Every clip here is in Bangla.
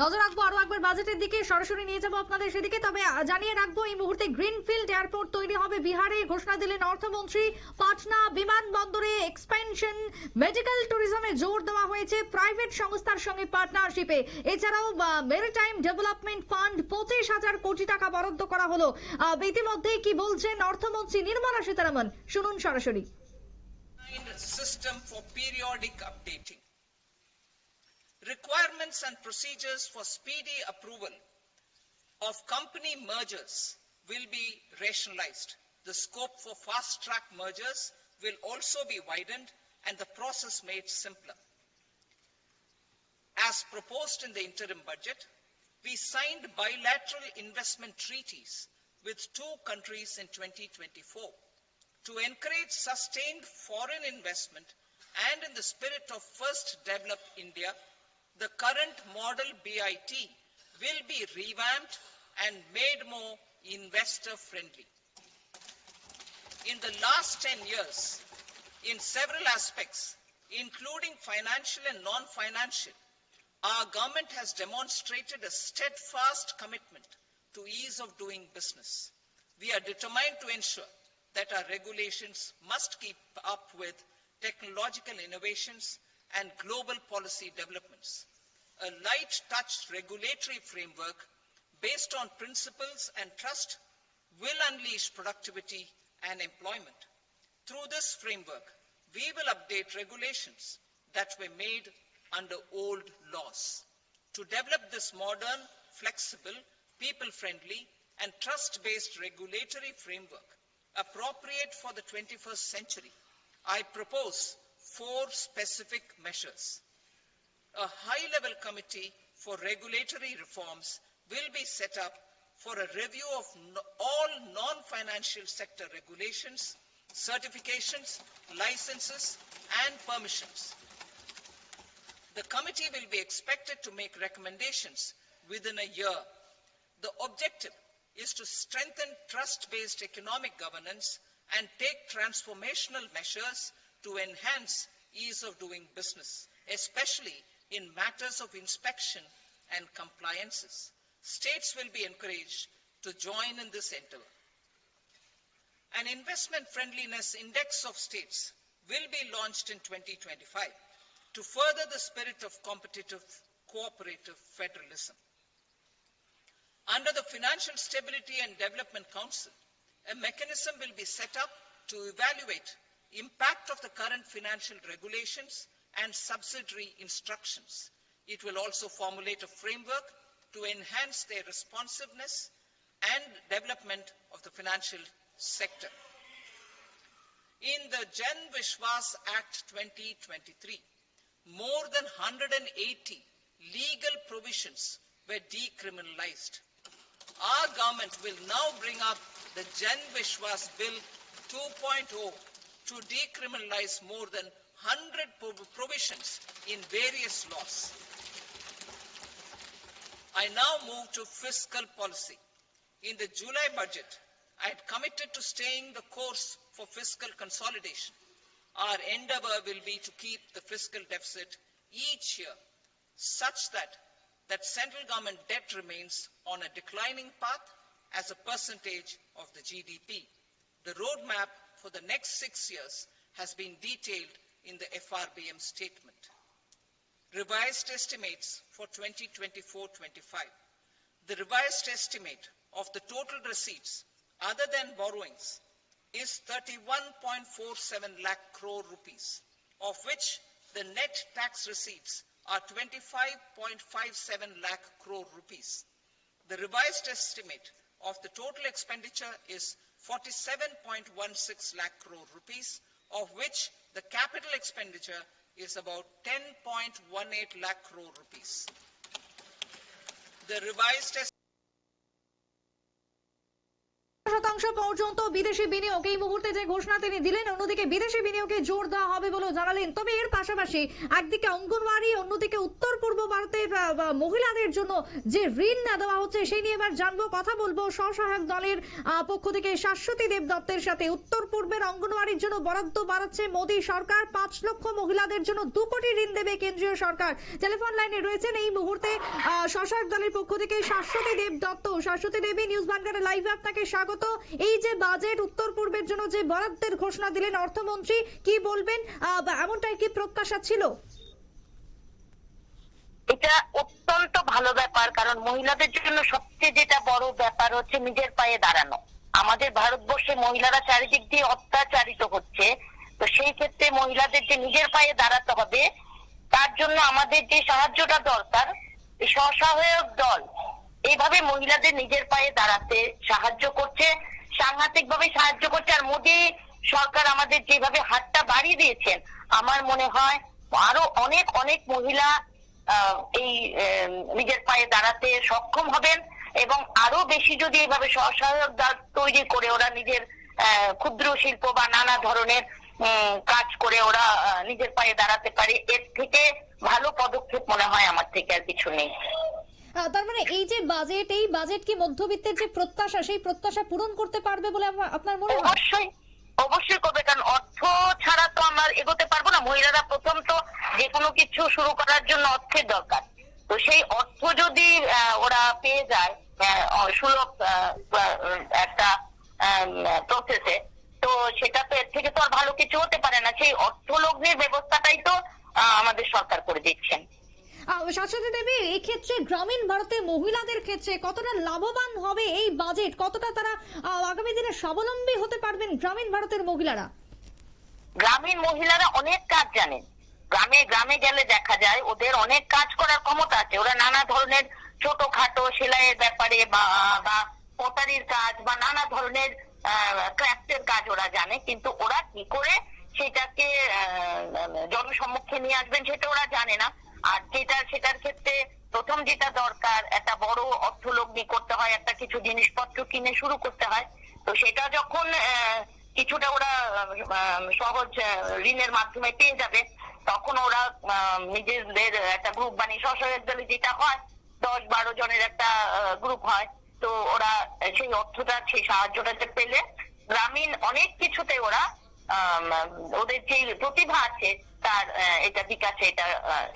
নজর রাখব আরও একবার বাজেটের দিকে, সরাসরি নিয়ে যাব আপনাদের সেদিকে। তবে জানিয়ে রাখব, এই মুহূর্তে গ্রিনফিল্ড এয়ারপোর্ট তৈরি হবে বিহারে। ঘোষণা দিলেন অর্থমন্ত্রী, পাটনা বিমানবন্দরে এক্সপেনশন মেডিকেল ট্যুরিজমে জোর দেওয়া হয়েছে প্রাইভেট সংস্থার সঙ্গে পার্টনারশিপে। এছাড়াও মেরিটাইম ডেভেলপমেন্ট ফান্ড পঁচিশ হাজার কোটি টাকা বরাদ্দ করা হলো। ইতিমধ্যেই কি বলছেন অর্থমন্ত্রী নির্মলা সীতারামন? শুনুন সরাসরি। System for periodic updating. Requirements and procedures for speedy approval of company mergers will be rationalized. The scope for fast track mergers will also be widened and the process made simpler. As proposed in the interim budget, we signed bilateral investment treaties with two countries in 2024 to encourage sustained foreign investment and in the spirit of first develop India, the current model BIT will be revamped and made more investor friendly. In the last 10 years, in several aspects, including financial and non-financial, our government has demonstrated a steadfast commitment to ease of doing business. We are determined to ensure that our regulations must keep up with technological innovations and global policy developments. A light touch regulatory framework based on principles and trust will unleash productivity and employment. Through this framework, we will update regulations that were made under old laws. To develop this modern, flexible, people friendly, and trust based regulatory framework, appropriate for the 21st century, I propose four specific measures. A high level committee for regulatory reforms will be set up for a review of no- all non financial sector regulations, certifications, licenses, and permissions. The committee will be expected to make recommendations within a year. The objective is to strengthen trust-based economic governance and take transformational measures to enhance ease of doing business, especially in matters of inspection and compliances. States will be encouraged to join in this endeavor. An investment friendliness index of states will be launched in 2025 to further the spirit of competitive cooperative federalism. Under the Financial Stability and Development Council, a mechanism will be set up to evaluate impact of the current financial regulations and subsidiary instructions. It will also formulate a framework to enhance their responsiveness and development of the financial sector. In the Jan Vishwas Act 2023, more than 180 legal provisions were decriminalized. Our government will now bring up the Jan Vishwas Bill 2.0 to decriminalize more than 100 provisions in various laws. I now move to fiscal policy. In the July budget, I had committed to staying the course for fiscal consolidation. Our endeavor will be to keep the fiscal deficit each year such that that central government debt remains on a declining path as a percentage of the GDP. The roadmap for the next six years has been detailed in the FRBM statement. Revised estimates for 2024-25. The revised estimate of the total receipts other than borrowings is 31.47 lakh crore rupees, of which the net tax receipts are 25.57 lakh crore rupees. The revised estimate of the total expenditure is 47.16 lakh crore rupees, of which the capital expenditure is about 10.18 lakh crore rupees. The revised শতাংশ পর্যন্ত বিদেশি বিনিয়োগ এই মুহূর্তে যে ঘোষণা তিনি দিলেন অন্যদিকে বিদেশি বিনিয়োগে জোর দেওয়া হবে বলেও জানালেন তবে এর পাশাপাশি একদিকে অঙ্গনওয়াড়ি অন্যদিকে উত্তর পূর্ব ভারতের মহিলাদের জন্য যে ঋণ না দেওয়া হচ্ছে, সেই নিয়ে এবার জানব, কথা বলব স্বসহায়ক দলের পক্ষ থেকে শাশ্বতী দেব দত্তের সাথে। উত্তর পূর্বের অঙ্গনওয়াড়ির জন্য বরাদ্দ বাড়াচ্ছে মোদী সরকার। পাঁচ লক্ষ মহিলাদের জন্য দু কোটি ঋণ দেবে কেন্দ্রীয় সরকার। টেলিফোন লাইনে রয়েছেন এই মুহূর্তে স্বসহায়ক দলের পক্ষ থেকে শাশ্বতী দেব দত্ত। শাশ্বতী দেবী নিউজ বাংলার লাইভে আপনাকে স্বাগত। এই যে বাজেট, উত্তর পূর্বের জন্য যে বরাদ্দের ঘোষণা দিলেন অর্থমন্ত্রী, কি বলবেন? এমনটাই কি প্রত্যাশা ছিল এটা অত্যন্ত ভালো ব্যাপার কারণ মহিলাদের জন্য সবচেয়ে যেটা বড় ব্যাপার হচ্ছে নিজের পায়ে দাঁড়ানো। আমাদের ভারতবর্ষে মহিলারা চারিদিক দিয়ে অত্যাচারিত হচ্ছে। তো সেই ক্ষেত্রে মহিলাদের যে নিজের পায়ে দাঁড়াতে হবে, তার জন্য আমাদের যে সাহায্যটা দরকার স্বসহায়ক দল, এইভাবে মহিলাদের নিজের পায়ে দাঁড়াতে সাহায্য করছে সাংঘাতিক ভাবে সাহায্য করছে। আর মোদী সরকার আমাদের যেভাবে হাতটা বাড়িয়ে দিয়েছেন, আমার মনে হয় আরও অনেক অনেক মহিলা এই নিজের পায়ে দাঁড়াতে সক্ষম হবেন এবং আরও বেশি যদি এইভাবে স্বসহায়ক দল তৈরি করে ওরা নিজের ক্ষুদ্র শিল্প বা নানা ধরনের কাজ করে ওরা নিজের পায়ে দাঁড়াতে পারে এর থেকে ভালো পদক্ষেপ মনে হয় আমার থেকে আর কিছু নেই। তার মানে এই যে বাজেট এই বাজেট কি মধ্যবিত্তের যে প্রত্যাশা সেই প্রত্যাশা পূরণ করতে পারবে বলে আপনার মনে হয়? অবশ্যই অবশ্যই করবে কারণ অর্থ ছাড়া তো আমরা এগোতে পারব না। মহিলারা প্রথম তো যে কোনো কিছু শুরু করার জন্য অর্থের দরকার। তো সেই অর্থ যদি ওরা পেয়ে যায় সুলভ একটা প্রসেসে তো সেটা তো এর থেকে তো আর ভালো কিছু হতে পারে না। সেই অর্থ লগ্নের ব্যবস্থাটাই তো আমাদের সরকার করে দিচ্ছেন। শাশ্বতী দেবী এই ক্ষেত্রে গ্রামীণ ভারতের মহিলাদের ক্ষেত্রে কতটা লাভবান হবে এই বাজেট কতটা তারা আগামী দিনে স্বাবলম্বী হতে পারবেন গ্রামীণ ভারতের মহিলারা? গ্রামীণ মহিলারা অনেক কাজ জানেন। গ্রামে গ্রামে গেলে দেখা যায় ওদের অনেক কাজ করার ক্ষমতা আছে। ওরা নানা ধরনের ছোটখাটো সেলাইয়ের ব্যাপারে বা পটারির কাজ বা নানা ধরনের ক্রাফটের কাজ ওরা জানে। কিন্তু ওরা কি করে সেটাকে জনসম্মুখে নিয়ে আসবেন সেটা ওরা জানে না। আর যেটা, সেটার ক্ষেত্রে প্রথম যেটা দরকার, একটা বড় অর্থলগ্নি করতে হয়, একটা কিছু জিনিসপত্র কিনে শুরু করতে হয়। তো সেটা যখন কিছুটা ওরা সহজ ঋণের মাধ্যমে পেয়ে যাবে তখন ওরা নিজেদের একটা গ্রুপ বানিয়ে স্বসহায়ক দলে যেটা হয়, দশ বারো জনের একটা গ্রুপ হয়। তো ওরা সেই অর্থটা, সেই সাহায্যটাতে পেলে, গ্রামীণ অনেক কিছুতে ওরা ওদের যে প্রতিভা আছে, তার এটা বিকাশে এটা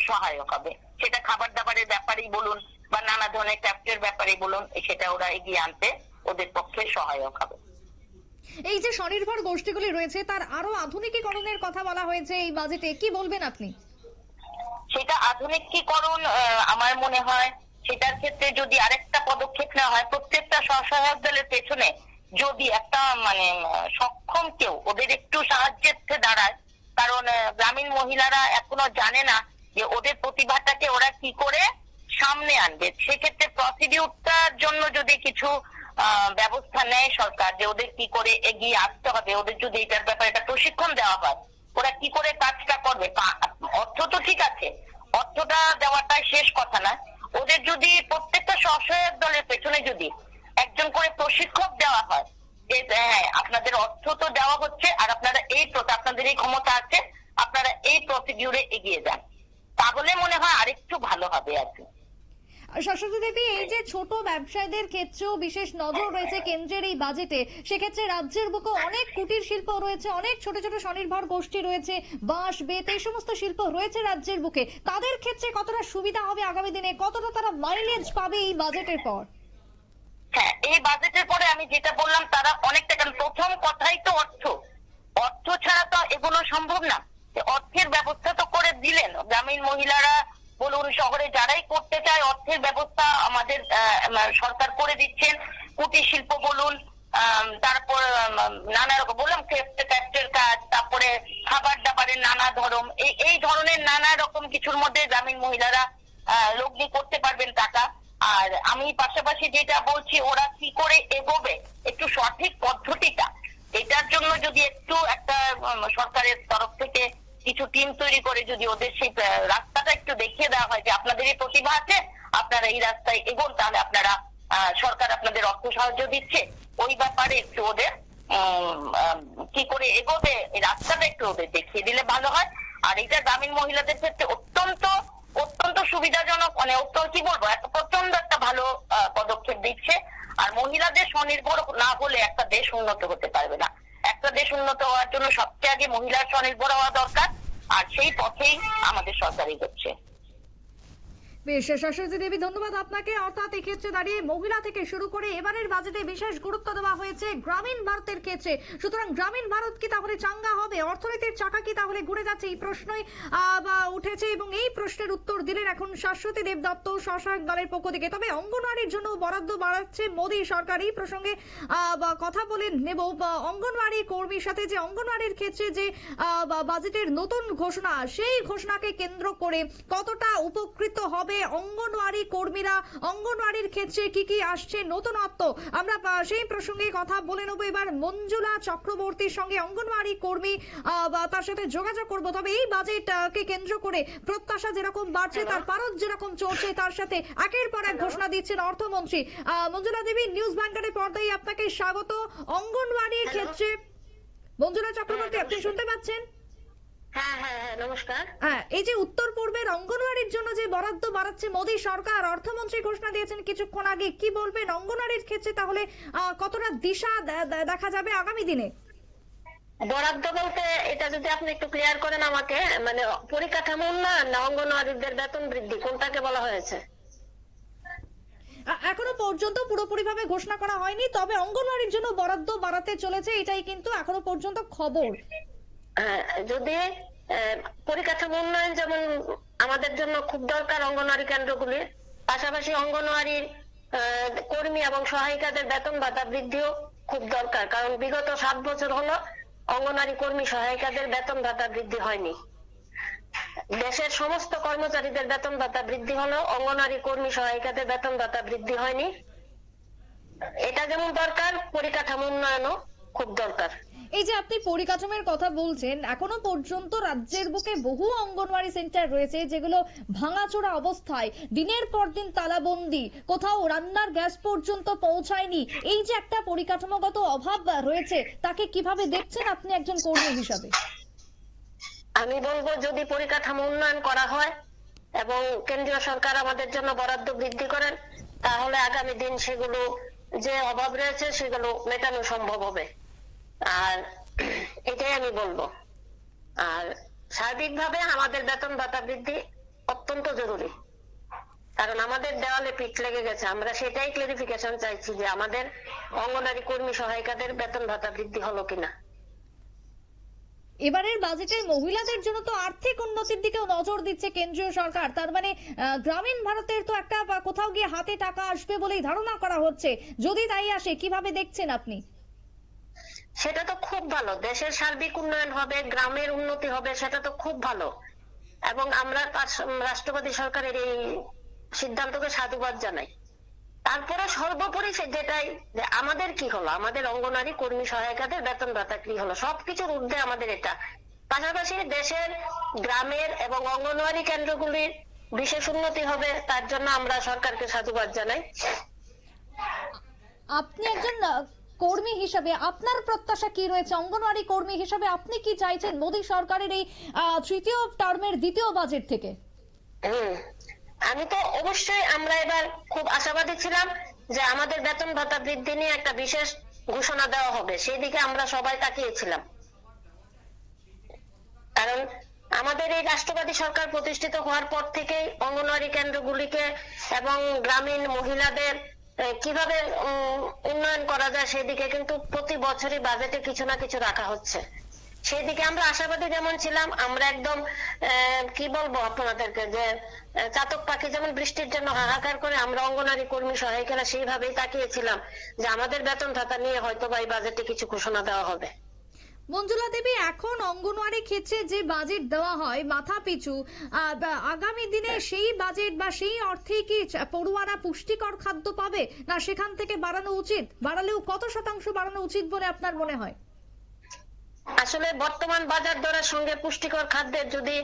সহায়ক হবে। সেটা খাবার দাবারের ব্যাপারেই বলুন বা নানা ধরনের ক্যাপ্টের ব্যাপারেই বলুন, সেটা ওরা এগিয়ে আনতে ওদের পক্ষে সহায়ক হবে। এই যে স্বনির্ভর গোষ্ঠীগুলি রয়েছে, তার আরও আধুনিকীকরণের কথা বলা হয়েছে এই বাজেটে, কি বলবেন আপনি? সেটা আধুনিকীকরণ আমার মনে হয় সেটার ক্ষেত্রে যদি আরেকটা পদক্ষেপ নেওয়া হয়, প্রত্যেকটা স্বসহায়ক দলের পেছনে যদি একটা মানে সক্ষম কেউ, ওদের একটু সাহায্যের দাঁড়ায়, কারণ গ্রামীণ মহিলারা এখনও জানে না যে ওদের প্রতিভাটাকে ওরা কি করে সামনে আনবে। সেক্ষেত্রে প্রসিডিউরটার জন্য যদি কিছু ব্যবস্থা নেয় সরকার যে ওদের কি করে এগিয়ে আসতে হবে, ওদের যদি এটার ব্যাপারে একটা প্রশিক্ষণ দেওয়া হয়, ওরা কি করে কাজটা করবে? অর্থ তো ঠিক আছে, অর্থটা দেওয়াটাই শেষ কথা না। ওদের যদি প্রত্যেকটা স্বসহায়ক দলের পেছনে যদি একজন করে প্রশিক্ষক দেওয়া হয়, যে হ্যাঁ আপনাদের অর্থ তো দেওয়া হচ্ছে, আর আপনারা এই আপনাদের এই ক্ষমতা আছে, আপনারা এই প্রসিডিউরে এগিয়ে যান। তাহলে মনে হয় আরেকটু ভালো হবে আর কি। শাশ্বতী দেবী, এই যে ছোট ব্যবসায়ীদের ক্ষেত্রেও বিশেষ নজর রয়েছে কেন্দ্রের এই বাজেটে সেক্ষেত্রে রাজ্যের বুকে অনেক কুটির শিল্প রয়েছে, অনেক ছোট ছোট স্বনির্ভর গোষ্ঠী রয়েছে, বাঁশ, বেত, এই সমস্ত শিল্প রয়েছে রাজ্যের বুকে। তাদের ক্ষেত্রে কতটা সুবিধা হবে আগামী দিনে? কতটা তারা মাইলেজ পাবে এই বাজেটের পর? হ্যাঁ এই বাজেটের পরে আমি যেটা বললাম, তারা অনেকটা কারণ, প্রথম কথাই তো অর্থ। অর্থ ছাড়া তো এগোনো সম্ভব না। অর্থের ব্যবস্থা তো করে দিলেন। গ্রামীণ মহিলারা বলুন, শহরে যারাই করতে চায়, অর্থের ব্যবস্থা আমাদের সরকার করে দিচ্ছেন। কুটির শিল্প বলুন তারপর নানা রকম, বললাম ক্রাফটের কাজ, তারপরে খাবার দাবারের নানা ধরন এই ধরনের নানা রকম কিছুর মধ্যে গ্রামীণ মহিলারা লগ্নি করতে পারবেন টাকা। আর আমি পাশাপাশি যেটা বলছি, ওরা কি করে এগোবে? একটু সঠিক পদ্ধতিটা। এটার জন্য যদি একটু একটা সরকারের তরফ থেকে কিছু টিম তৈরি করে যদি ওদের সেই রাস্তাটা একটু দেখিয়ে দেওয়া হয় যে আপনাদের এই প্রতিভা আছে, আপনারা এই রাস্তায় এগোন, তাহলে আপনারা সরকার আপনাদের অর্থ সাহায্য দিচ্ছে। ওই ব্যাপারে একটু ওদের কি করে এগোবে, এই রাস্তাটা একটু ওদের দেখিয়ে দিলে ভালো হয়। আর এটা গ্রামীণ মহিলাদের ক্ষেত্রে অত্যন্ত অত্যন্ত সুবিধাজনক মানে অত্যন্ত, কি বলব একটা প্রচণ্ড একটা ভালো পদক্ষেপ দিচ্ছে। আর মহিলাদের স্বনির্ভর না হলে একটা দেশ উন্নত হতে পারবে না। একটা দেশ উন্নত হওয়ার জন্য সবচেয়ে আগে মহিলার স্বনির্ভর হওয়া দরকার, আর সেই পথেই আমাদের সরকার এগোচ্ছে বেশ শাশ্বতী দেবী, ধন্যবাদ আপনাকে। অর্থাৎ এক্ষেত্রে দাঁড়িয়ে মহিলা থেকে শুরু করে এবারের বাজেটে বিশেষ গুরুত্ব দেওয়া হয়েছে গ্রামীণ ভারতের ক্ষেত্রে। সুতরাং গ্রামীণ ভারত কি তাহলে চাঙ্গা হবে? অর্থনীতির চাকা কি তাহলে ঘুরে যাচ্ছে? এই প্রশ্নই উঠেছে এবং এই প্রশ্নের উত্তর দিলেন এখন শাশ্বতী দেব দত্ত স্বশাসক দলের পক্ষ থেকে। তবে অঙ্গনওয়াড়ির জন্য বরাদ্দ বাড়াচ্ছে মোদী সরকার। এই প্রসঙ্গে কথা বলে নেব অঙ্গনওয়াড়ি কর্মীর সাথে যে অঙ্গনওয়াড়ির ক্ষেত্রে যে বাজেটের নতুন ঘোষণা, সেই ঘোষণাকে কেন্দ্র করে কতটা উপকৃত হবে অঙ্গনওয়াড়ি কর্মীরা অঙ্গনওয়াড়ির ক্ষেত্রে কি কি আসছে নতুনত্ব? আমরা সেই প্রসঙ্গে কথা বলে নেব। এবার মঞ্জুলা চক্রবর্তীর সঙ্গে অঙ্গনওয়াড়ি কর্মী তার সাথে যোগাযোগ করব। তবে এই বাজেট কে কেন্দ্র করে প্রত্যাশা যেরকম বাড়ছে তার পারদ যেরকম চলছে তার সাথে একের পর এক ঘোষণা দিচ্ছেন অর্থমন্ত্রী। আহ, মঞ্জুলা দেবী নিউজ ব্যাংকারের পর্দায় আপনাকে স্বাগত। অঙ্গনওয়াড়ির ক্ষেত্রে মঞ্জুলা চক্রবর্তী আপনি শুনতে পাচ্ছেন হ্যাঁ হ্যাঁ হ্যাঁ নমস্কার হ্যাঁ এই যে উত্তর পূর্বের অঙ্গনওয়াড়ির জন্য যে বরাদ্দ বাড়াচ্ছে মোদী সরকার অর্থমন্ত্রী ঘোষণা দিয়েছেন কিছুক্ষণ আগে কি বলবেন? অঙ্গনওয়াড়ির ক্ষেত্রে তাহলে কতটা দিশা দেখা যাবে আগামী দিনে? বরাদ্দ বলতে এটা যদি আপনি একটু ক্লিয়ার করেন আমাকে মানে পরিকাঠামো উন্নয়ন না অঙ্গনওয়াড়িদের বেতন বৃদ্ধি কোনটাকে বলা হয়েছে? এখনও পর্যন্ত পুরোপুরিভাবে ঘোষণা করা হয়নি তবে অঙ্গনওয়াড়ির জন্য বরাদ্দ বাড়াতে চলেছে এটাই কিন্তু এখনও পর্যন্ত খবর। হ্যাঁ, যদি পরিকাঠামো উন্নয়ন যেমন আমাদের জন্য খুব দরকার অঙ্গনওয়াড়ি কেন্দ্রগুলির, পাশাপাশি অঙ্গনওয়াড়ির কর্মী এবং সহায়িকাদের বেতন ভাতা বৃদ্ধিও খুব দরকার। কারণ বিগত সাত বছর হলো অঙ্গনওয়াড়ি কর্মী সহায়িকাদের বেতন ভাতা বৃদ্ধি হয়নি। দেশের সমস্ত কর্মচারীদের বেতন ভাতা বৃদ্ধি হলো, অঙ্গনওয়াড়ি কর্মী সহায়িকাদের বেতন ভাতা বৃদ্ধি হয়নি। এটা যেমন দরকার, পরিকাঠামো উন্নয়নও খুব দরকার। এই যে আপনি পরিকাঠামোর কথা বলছেন, এখনও পর্যন্ত রাজ্যের বুকে বহু অঙ্গনওয়াড়ি সেন্টার রয়েছে যেগুলো ভাঙাচোরা অবস্থায়। দিনের পর দিন তালাবন্দি, কোথাও রান্নার গ্যাস পর্যন্ত পৌঁছায়নি। এই যে একটা পরিকাঠামোগত অভাব রয়েছে, তাকে কীভাবে দেখছেন আপনি একজন কর্মী হিসাবে? আমি বলব যদি পরিকাঠামো উন্নয়ন করা হয় এবং কেন্দ্রীয় সরকার আমাদের জন্য বরাদ্দ বৃদ্ধি করেন, তাহলে আগামী দিন সেগুলো যে অভাব রয়েছে সেগুলো মেটানো সম্ভব হবে। আর এটাই আমি বলব। আর সার্বিকভাবে আমাদের বেতন ভাতা বৃদ্ধি অত্যন্ত জরুরি। কারণ আমাদের দেওয়ালে পিঠ লেগে গেছে। আমরা সেটাই ক্লারিফিকেশন চাইছি যে আমাদের অঙ্গনারী কর্মী সহায়িকাদের বেতন ভাতা বৃদ্ধি হলো কিনা। এবারের বাজেটে মহিলাদের জন্য তো আর্থিক উন্নতির দিকেও নজর দিচ্ছে কেন্দ্রীয় সরকার। তার মানে গ্রামীণ ভারতের তো একটা কোথাও গিয়ে হাতে টাকা আসবে বলেই ধারণা করা হচ্ছে। যদি তাই আসে, কীভাবে দেখছেন আপনি? সেটা তো খুব ভালো। দেশের সার্বিক উন্নয়ন হবে, গ্রামের উন্নতি হবে, সেটা তো খুব ভালো। এবং আমরা রাষ্ট্রপতি সরকারের এই সিদ্ধান্তকে সাধুবাদ জানাই। তারপরে সর্বোপরি যেটাই আমাদের কি হলো? আমাদের অঙ্গনারী কর্মী সহায়িকাদের বেতন ভাতা কি হলো? সবকিছুর ঊর্ধ্বে আমাদের এটা। পাশাপাশি দেশের গ্রামের এবং অঙ্গনওয়াড়ি কেন্দ্রগুলির বিশেষ উন্নতি হবে, তার জন্য আমরা সরকারকে সাধুবাদ জানাই। আপনি একজন কর্মী হিসাবে আপনার প্রত্যাশা কি রয়েছে? অঙ্গনওয়াড়ি কর্মী হিসাবে আপনি কি চাইছেন মোদী সরকারের এই তৃতীয় টার্মের দ্বিতীয় বাজেট থেকে? আমি তো অবশ্যই আমরা এবার খুব আশাবাদী ছিলাম যে আমাদের বেতন ভাতা বৃদ্ধি নিয়ে একটা বিশেষ ঘোষণা দেওয়া হবে। সেই দিকে আমরা সবাই তাকিয়েছিলাম। কারণ আমাদের এই রাষ্ট্রবাদী সরকার প্রতিষ্ঠিত হওয়ার পর থেকেই অঙ্গনওয়াড়ি কেন্দ্রগুলিকে এবং গ্রামীণ মহিলাদের কীভাবে উন্নয়ন করা যায় সেদিকে কিন্তু প্রতি বছরই বাজেটে কিছু না কিছু রাখা হচ্ছে। সেই দিকে আমরা আশাবাদী যেমন ছিলাম, আমরা একদম কি বলব আপনাদেরকে যে চাতক পাখি যেমন বৃষ্টির জন্য হাহাকার করে আমরা অঙ্গনারী কর্মী সহায়িকারা সেইভাবেই তাকিয়েছিলাম যে আমাদের বেতন ভাতা নিয়ে হয়তো বা এই বাজেটে কিছু ঘোষণা দেওয়া হবে। মঞ্জুলা দেবী এখন অঙ্গনওয়াড়ি ক্ষেত্রে যে বাজেট দেওয়া হয় মাথা পিছু আগামী দিনে সেই বাজেট বা সেই অর্থে কি পড়ুয়ারা পুষ্টিকর খাদ্য পাবে? না সেখান থেকে বাড়ানো উচিত? বাড়ালেও কত শতাংশ বাড়ানো উচিত বলে আপনার মনে হয়? আসলে বর্তমান বাজার দরের সঙ্গে পুষ্টিকর খাদ্যের যদি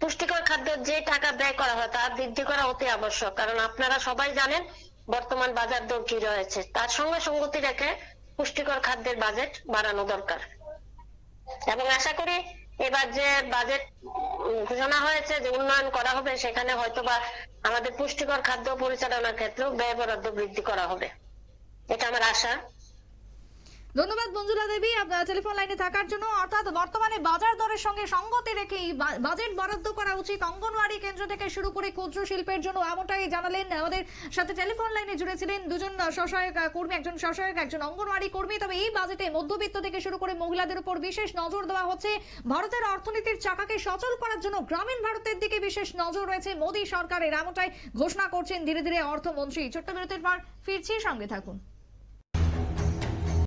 পুষ্টিকর খাদ্য যে টাকা ব্যয় করা হয় তা বৃদ্ধি করা অতি আবশ্যক। কারণ আপনারা সবাই জানেন বর্তমান বাজার দর কি রয়েছে। তার সঙ্গে সঙ্গতি রেখে পুষ্টিকর খাদ্যের বাজেট বাড়ানো দরকার। এবং আশা করি এবার যে বাজেট ঘোষণা হয়েছে, যে উন্নয়ন করা হবে, সেখানে হয়তোবা আমাদের পুষ্টিকর খাদ্য পরিচালনার ক্ষেত্রেও ব্যয় বরাদ্দ বৃদ্ধি করা হবে। এটা আমার আশা। ধন্যবাদ মঞ্জুলা দেবী। আপনার টেলিফোন লাইনে থাকার জন্য, অর্থাৎ বর্তমানে বাজার দরের সঙ্গে সঙ্গতি রেখে বাজেট বরাদ্দ করা উচিত। অঙ্গনওয়াড়ি কেন্দ্র থেকে শুরু করে ক্ষুদ্র শিল্পের জন্য এমনটাই জানালেন। আমাদের সাথে টেলিফোন লাইনে জুড়েছিলেন দুজন স্বসহায়ক কর্মী, একজন স্বসহায়ক একজন অঙ্গনওয়াড়ি কর্মী। তবে এই বাজেটে মধ্যবিত্ত থেকে শুরু করে মহিলাদের উপর বিশেষ নজর দেওয়া হচ্ছে। ভারতের অর্থনীতির চাকাকে সচল করার জন্য গ্রামীণ ভারতের দিকে বিশেষ নজর রয়েছে মোদী সরকারের, এমনটাই ঘোষণা করছেন ধীরে ধীরে অর্থমন্ত্রী। ছোট্ট বিরতির পর ফিরছি, সঙ্গে থাকুন।